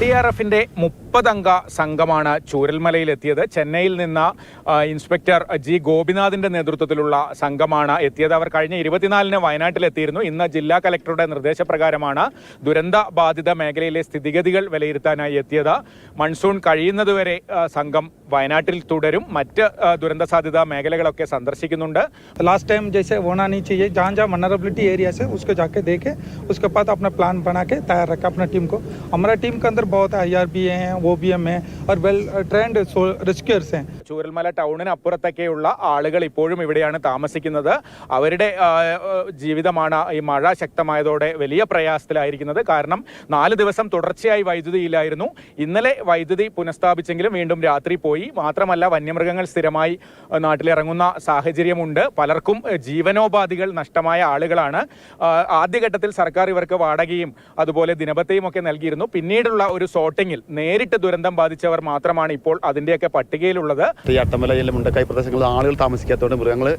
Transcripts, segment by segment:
D R എഫിന്റെ മുപ്പതംഗ സംഘമാണ് ചൂരൽമലയിലെത്തിയത്. ചെന്നൈയിൽ നിന്ന് ഇൻസ്പെക്ടർ ജി ഗോപിനാഥിന്റെ നേതൃത്വത്തിലുള്ള സംഘമാണ് എത്തിയത്. അവർ കഴിഞ്ഞ ഇരുപത്തിനാലിന് വയനാട്ടിലെത്തിയിരുന്നു. ഇന്ന് ജില്ലാ കലക്ടറുടെ നിർദ്ദേശപ്രകാരമാണ് ദുരന്ത ബാധിത മേഖലയിലെ സ്ഥിതിഗതികൾ വിലയിരുത്താനായി എത്തിയത്. മൺസൂൺ കഴിയുന്നതുവരെ സംഘം വയനാട്ടിൽ തുടരും. മറ്റ് ദുരന്ത സാധ്യത മേഖലകളൊക്കെ സന്ദർശിക്കുന്നുണ്ട്. ലാസ്റ്റ് ടൈം ജയ്സെ ഓണാനി ചെയ്യേ ജാൻ ജാ വണറബിലിറ്റി ഏരിയാസ് ഉസ്കോ ജാക്കെ ദേക്കെ ഉസ്കോ പാത്ത് അപ്ന പ്ലാൻ ബനാക്കെ തയ്യാറാക്കുക അപ്ന ടീം കോ ഹമാരാ ടീം കെ को हमारा टीम के अंदर बहुत आई आर बी हैं ओ बी एम है और वेल ट्रेंड रेस्क्यूअर्स हैं ചൂരൽമല ടൗണിന് അപ്പുറത്തൊക്കെയുള്ള ആളുകൾ ഇപ്പോഴും ഇവിടെയാണ് താമസിക്കുന്നത് അവരുടെ ആ, ആ, ജീവിതമാണ് ഈ മഴ ശക്തമായതോടെ വലിയ പ്രയാസത്തിലായിരിക്കുന്നത് കാരണം നാല് ദിവസം തുടർച്ചയായി വൈദ്യുതി ഇല്ലായിരുന്നു ഇന്നലെ വൈദ്യുതി പുനഃസ്ഥാപിച്ചെങ്കിലും വീണ്ടും രാത്രി പോയി മാത്രമല്ല വന്യമൃഗങ്ങൾ സ്ഥിരമായി ആ, നാട്ടിലിറങ്ങുന്ന സാഹചര്യമുണ്ട് പലർക്കും ആ, ജീവനോപാധികൾ നഷ്ടമായ ആളുകളാണ് ആ, ആദ്യഘട്ടത്തിൽ സർക്കാർ ഇവർക്ക് വാടകയും അതുപോലെ ദിനബത്തയും ഒക്കെ നൽകിയിരുന്നു പിന്നീടുള്ള ഒരു സോട്ടിങ്ങിൽ നേരിട്ട് ദുരന്തം ബാധിച്ചവർ മാത്രമാണ് ഇപ്പോൾ അതിന്റെയൊക്കെ പട്ടികയിലുള്ളത്. ഈ അട്ടമലയിലെ മുണ്ടക്കായ് പ്രദേശങ്ങളിൽ ആളുകൾ താമസിക്കാത്തതുകൊണ്ട് മൃഗങ്ങൾ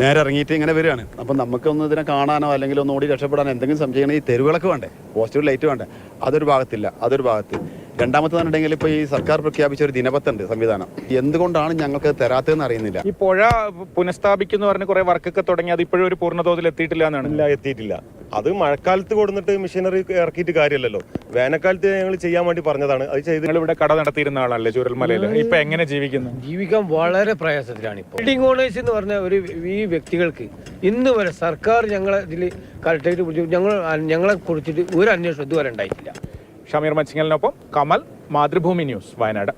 നേരെ ഇറങ്ങിയിട്ട് ഇങ്ങനെ വരികയാണ്. അപ്പം നമുക്കൊന്ന് ഇതിനെ കാണാനോ അല്ലെങ്കിൽ ഒന്ന് ഓടി രക്ഷപ്പെടാനോ എന്തെങ്കിലും സംശയമാണ് ഈ തെരുവിളക്ക് വേണ്ടേ? പോസ്റ്റർ ലൈറ്റ് വേണ്ടേ? അതൊരു ഭാഗത്തില്ല. അതൊരു ഭാഗത്ത്. രണ്ടാമത്തെ പറഞ്ഞിട്ടുണ്ടെങ്കിൽ ഇപ്പോൾ ഈ സർക്കാർ പ്രഖ്യാപിച്ച ഒരു ദിനപത്തുണ്ട് സംവിധാനം. എന്തുകൊണ്ടാണ് ഞങ്ങൾക്ക് തരാത്തതെന്ന് അറിയുന്നില്ല. ഈ പുഴ പുനഃസ്ഥാപിക്കുന്നു പറഞ്ഞ് കുറെ വർക്കൊക്കെ തുടങ്ങി അത് ഇപ്പോഴും ഒരു പൂർണതോതിൽ എത്തിയിട്ടില്ല എന്നാണ്. ഇല്ല എത്തിയിട്ടില്ല. അത് മഴക്കാലത്ത് കൊടുന്നിട്ട് മെഷീനറി ഇറക്കിയിട്ട് കാര്യമല്ലല്ലോ. വേനൽക്കാലത്ത് ഞങ്ങൾ ചെയ്യാൻ വേണ്ടി പറഞ്ഞതാണ്. അത് ചെയ്ത് നിങ്ങൾ ഇവിടെ കട നടത്തിയിരുന്ന ആളല്ലേ ചുരൽമലയിൽ ഇപ്പൊ എങ്ങനെ ജീവിക്കുന്നു? ജീവിക്കാൻ വളരെ പ്രയാസത്തിലാണ് ഇപ്പോൾ ബിൽഡിംഗ് ഓണേഴ്സ് എന്ന് പറഞ്ഞ ഒരു ഈ വ്യക്തികൾക്ക് ഇന്ന് വരെ സർക്കാർ ഞങ്ങളെ ഇതിൽ കറക്റ്റായിട്ട് പിടിച്ചു ഞങ്ങൾ ഞങ്ങളെ കുറിച്ചിട്ട് ഒരു അന്വേഷണം ഇതുവരെ ഉണ്ടായിട്ടില്ല. ഷമീർ മച്ചിങ്ങലിനൊപ്പം കമൽ മാതൃഭൂമി ന്യൂസ് വയനാട്.